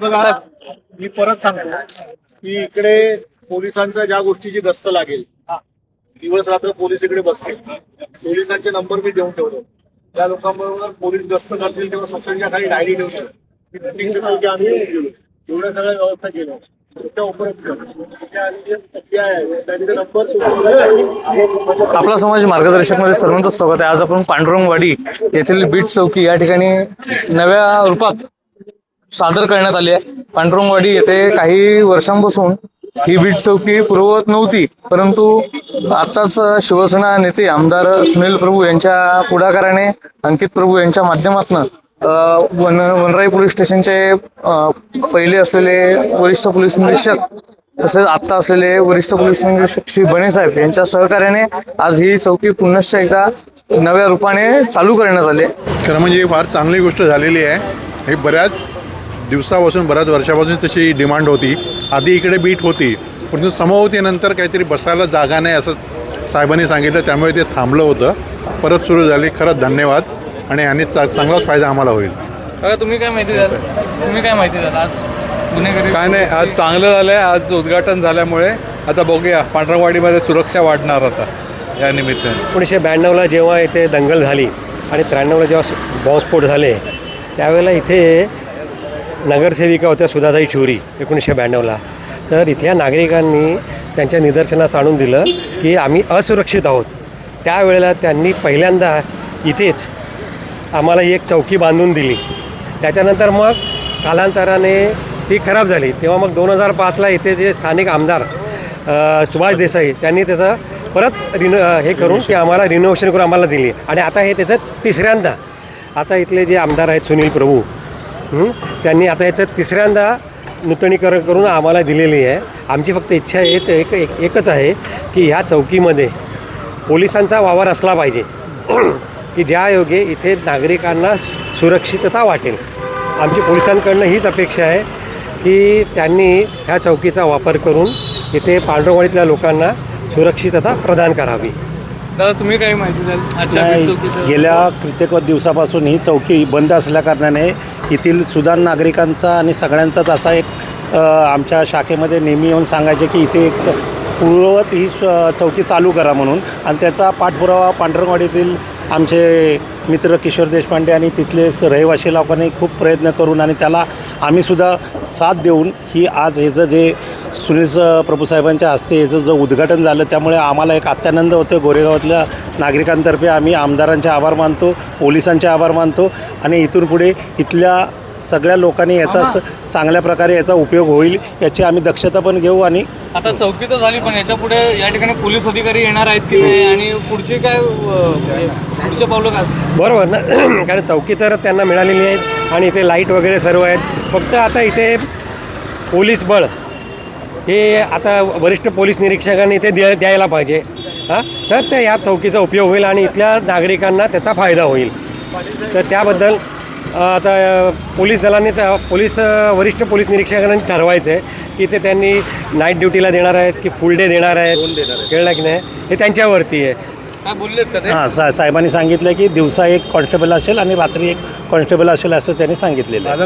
बघा मी परत सांगतो की इकडे पोलिसांच्या ज्या गोष्टीची गस्त लागेल दिवस रात्र पोलीस इकडे बसतील. पोलिसांचे नंबर मी देऊन ठेवले त्या लोकांबरोबर पोलीस गस्त करतील तेव्हा सोसायटीच्या खाली डायरी ठेवतो आम्ही एवढ्या सगळ्या व्यवस्था केल्या. आपला समाज मार्गदर्शकमध्ये सर्वांचं स्वागत आहे. आज आपण पांडुरंगवाडी येथील बीट चौकी या ठिकाणी नव्या रूपात सादर करण्यात आली आहे. पांडुरंगवाडी येथे काही वर्षांपासून ही बीट चौकी पूर्ववत नव्हती. परंतु आताच शिवसेना नेते आमदार सुनील प्रभू यांच्या पुढाकाराने अंकित प्रभू यांच्या माध्यमातून वन वनराई पोलीस स्टेशनचे पहिले असलेले वरिष्ठ पोलीस निरीक्षक तसेच आता असलेले वरिष्ठ पोलीस निरीक्षक श्री बने साहेब यांच्या सहकार्याने आज ही चौकी पुनश्च एकदा नव्या रूपाने चालू करण्यात आली आहे. खरं म्हणजे फार चांगली गोष्ट झालेली आहे. हे बऱ्याच दिवसापासून बऱ्याच वर्षापासून तशी डिमांड होती. आधी इकडे बीट होती. परंतु समहोतीनंतर काहीतरी बसायला जागा नाही असं साहेबांनी सांगितलं. त्यामुळे ते थांबलं होतं. परत सुरू झाली. खरंच धन्यवाद. आणि ह्याने चा चांगलाच फायदा आम्हाला होईल. तुम्ही काय माहिती द्याल? तुम्ही काय माहिती द्याल? आज गुन्हेगारी काय नाही आज चांगलं झालं आहे आज उद्घाटन झाल्यामुळे आता बघूया. पांढरवाडीमध्ये सुरक्षा वाढणार आता या निमित्ताने. एकोणीसशे ब्याण्णवला जेव्हा इथे दंगल झाली आणि त्र्याण्णवला जेव्हा बॉम्बस्फोट झाले त्यावेळेला इथे नगरसेविका होत्या सुधाताई चोरी एकोणीसशे ब्याण्णवला. तर इथल्या नागरिकांनी त्यांच्या निदर्शनास आणून दिलं की आम्ही असुरक्षित आहोत. त्यावेळेला त्यांनी पहिल्यांदा इथेच आम्हाला ही एक चौकी बांधून दिली. त्याच्यानंतर मग कालांतराने ती खराब झाली. तेव्हा मग दोन हजार पाचला इथे जे स्थानिक आमदार सुभाष देसाई त्यांनी त्याचं परत रिनो हे करून ते आम्हाला रिनोव्हेशन करून आम्हाला दिली. आणि आता हे त्याचं तिसऱ्यांदा. आता इथले जे आमदार आहेत सुनील प्रभू त्यांनी आता याचं तिसऱ्यांदा नूतनीकरण करून आम्हाला दिलेली आहे. आमची फक्त इच्छा हेच एक एक एकच आहे की ह्या चौकीमध्ये पोलिसांचा वावर असला पाहिजे. की ज्या योगे इथे नागरिकांना सुरक्षितता वाटेल. आमची पोलिसांकडनं हीच अपेक्षा आहे की त्यांनी ह्या चौकीचा वापर करून इथे पांढरवाडीतल्या लोकांना सुरक्षितता प्रदान करावी. दादा तुम्ही काय माहिती द्याल? गेल्या कित्येक दिवसापासून ही चौकी बंद असल्याकारणाने येथील सुदान नागरिकांचा आणि सगळ्यांचाच असा एक आमच्या शाखेमध्ये नेहमी येऊन सांगायचे की इथे एक पूर्ववत ही चौकी चालू करा म्हणून. आणि त्याचा पाठपुरावा पांढरवाडीतील आमचे मित्र किशोर देशपांडे आणि तिथले रहिवासी लोकांनी खूप प्रयत्न करून आणि त्याला आम्हीसुद्धा साथ देऊन ही आज ह्याचं जे सुनील स- प्रभूसाहेबांच्या हस्ते याचं जो उद्घाटन झालं त्यामुळे आम्हाला एक अत्यानंद होतो गोरेगावातल्या नागरिकांतर्फे आम्ही आमदारांचे आभार मानतो पोलिसांचे आभार मानतो आणि इथून पुढे इथल्या सगळ्या लोकांनी याचा स- चांगल्या प्रकारे याचा उपयोग होईल याची आम्ही दक्षता पण घेऊ आणि आता चौकी तर झाली पण याच्यापुढे या ठिकाणी पोलीस अधिकारी येणार आहेत की नाही? आणि पुढचे काय म्हणजे पुढचे पावलं काय? बरोबर ना? कारण चौकी तर त्यांना मिळालेली आहेत आणि इथे लाइट वगैरे सर्व आहेत. फक्त आता इथे पोलीस बळ हे आता वरिष्ठ पोलीस निरीक्षकांनी इथे द्या द्यायला पाहिजे. हां? तर ते या चौकीचा उपयोग होईल आणि इथल्या नागरिकांना त्याचा फायदा होईल. तर त्याबद्दल आता पोलीस दलांनीच पोलीस वरिष्ठ पोलीस निरीक्षकांनी ठरवायचं आहे की ते त्यांनी नाईट ड्युटीला देणार आहेत की फुल डे देणार आहेत? कळलं की नाही? हे त्यांच्यावरती आहे. काय बोललेत का ते? हां सा साहेबांनी सांगितलं की दिवसा एक कॉन्स्टेबल असेल आणि रात्री एक कॉन्स्टेबल असेल असं त्यांनी सांगितलेलं आहे.